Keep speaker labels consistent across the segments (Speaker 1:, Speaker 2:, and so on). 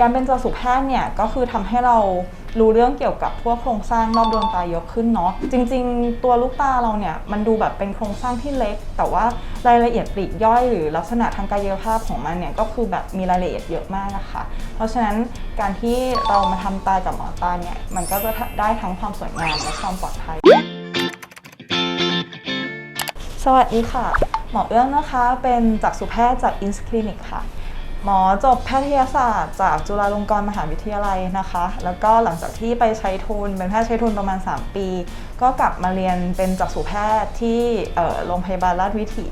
Speaker 1: การเป็นจสุแพทย์เนี่ยก็คือทำให้เรารู้เรื่องเกี่ยวกับพวกโครงสร้างรอบดวงตาเยอะขึ้นเนาะจริง ๆ ตัวลูกตาเราเนี่ยมันดูแบบเป็นโครงสร้างที่เล็ก แต่ว่ารายละเอียดปลีกย่อยหรือลักษณะทางกายภาพของมันเนี่ยก็คือแบบมีรายละเอียดเยอะมากนะคะเพราะฉะนั้นการที่เรามาทำตากับหมอตาเนี่ยมันก็จะได้ทั้งความสวยงามและความปลอดภัย สวัสดีค่ะ หมอเอื้องนะคะเป็นจักษุแพทย์จากอินสคลินิกค่ะ หมอจบแพทยศาสตร์จากจุฬาลงกรณ์มหาวิทยาลัยนะคะ แล้วก็หลังจากที่ไปใช้ทุนเป็นแพทย์ใช้ทุนประมาณ 3 ปี ก็กลับมาเรียนเป็นจักษุแพทย์ที่โรงพยาบาลราชวิถี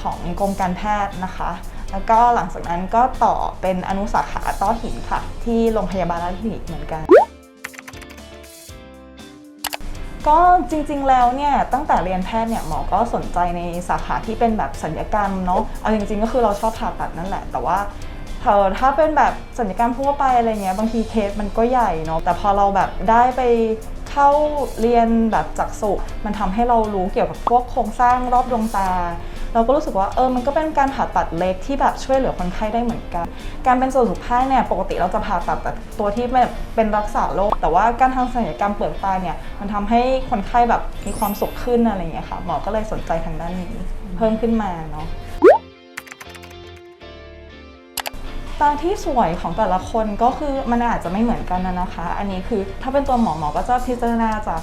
Speaker 1: ของกรมการแพทย์นะคะ แล้วก็หลังจากนั้นก็ต่อเป็นอนุสาขาต้อหินค่ะ ที่โรงพยาบาลราชวิถีเหมือนกัน ก็จริงๆ แล้วเนี่ยตั้งแต่เรียนแพทย์เนี่ยหมอก็สนใจในสาขาที่เป็นแบบสัญญกรรมเนาะเอาจริงๆ ก็คือเราชอบผ่าตัดนั่นแหละ แต่ว่าเธอถ้าเป็นแบบสัญญกรรมทั่วไปอะไรเงี้ยบางทีเคสมันก็ใหญ่เนาะแต่พอเราแบบได้ไป เข้าเรียนแบบจักษุมันทำให้เรารู้เกี่ยวกับพวกโครงสร้างรอบดวงตา เราก็รู้สึกว่าเออมันก็เป็นการผ่าตัดเล็กที่แบบช่วยเหลือคนไข้ได้เหมือนกัน การเป็นส่วนสุขภาพเนี่ยปกติเราจะผ่าตัดแต่ตัวที่แบบเป็นรักษาโรคแต่ว่าการทำศัลยกรรมเปลือกตาเนี่ยมันทำให้คนไข้แบบมีความสุขขึ้นอะไรอย่างเงี้ยค่ะหมอก็เลยสนใจทางด้านนี้ เพิ่มขึ้นมาเนาะ ตาที่สวยของแต่ละคนก็คือมันอาจจะไม่เหมือนกันนะนะคะ อันนี้คือถ้าเป็นตัวหมอหมอก็จะพิจารณาจาก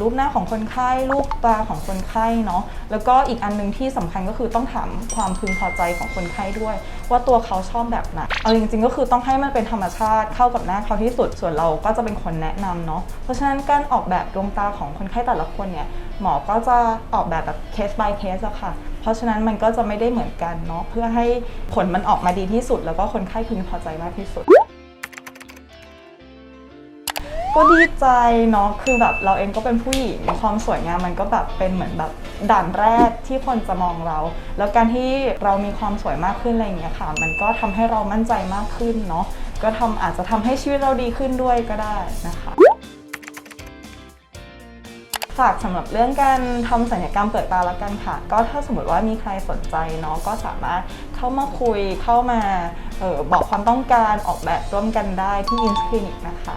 Speaker 1: รูปหน้าของคนไข้รูปตาของคนไข้เนาะแล้วก็อีกอันหนึงที่สำคัญก็คือต้องถามความพึงพอใจของคนไข้ด้วย ว่าตัวเขาชอบแบบไหนเอาจริงๆ ก็คือต้องให้มันเป็นธรรมชาติเข้ากับหน้าเขาที่สุดส่วนเราก็จะเป็นคนแนะนำเนาะเพราะฉะนั้นการออกแบบดวงตาของคนไข้แต่ละคนเนี่ยหมอก็จะออกแบบแบบเคส by เคสอะค่ะ เพราะฉะนั้นมันก็จะไม่ได้เหมือนกันเนาะเพื่อให้ผลมันออกมาดีที่สุด แล้วก็คนไข้พึงพอใจมากที่สุด ก็ดีใจเนาะคือแบบเราเองก็เป็นผู้หญิงความสวยงามมันก็แบบเป็นเหมือนแบบด่านแรกที่คนจะมองเรา แล้วการที่เรามีความสวยมากขึ้นอะไรอย่างเงี้ยค่ะ มันก็ทำให้เรามั่นใจมากขึ้นเนาะก็ทำอาจจะทำให้ชีวิตเราดีขึ้นด้วยก็ได้นะคะ ฝากสำหรับเรื่องการทำศัลยกรรมเปิดตาแล้วกันค่ะ ก็ถ้าสมมติว่ามีใครสนใจเนาะก็สามารถเข้ามาคุยเข้ามาออบอกความต้องการออกแบบร่วมกันได้ที่อินสคลินิกนะคะ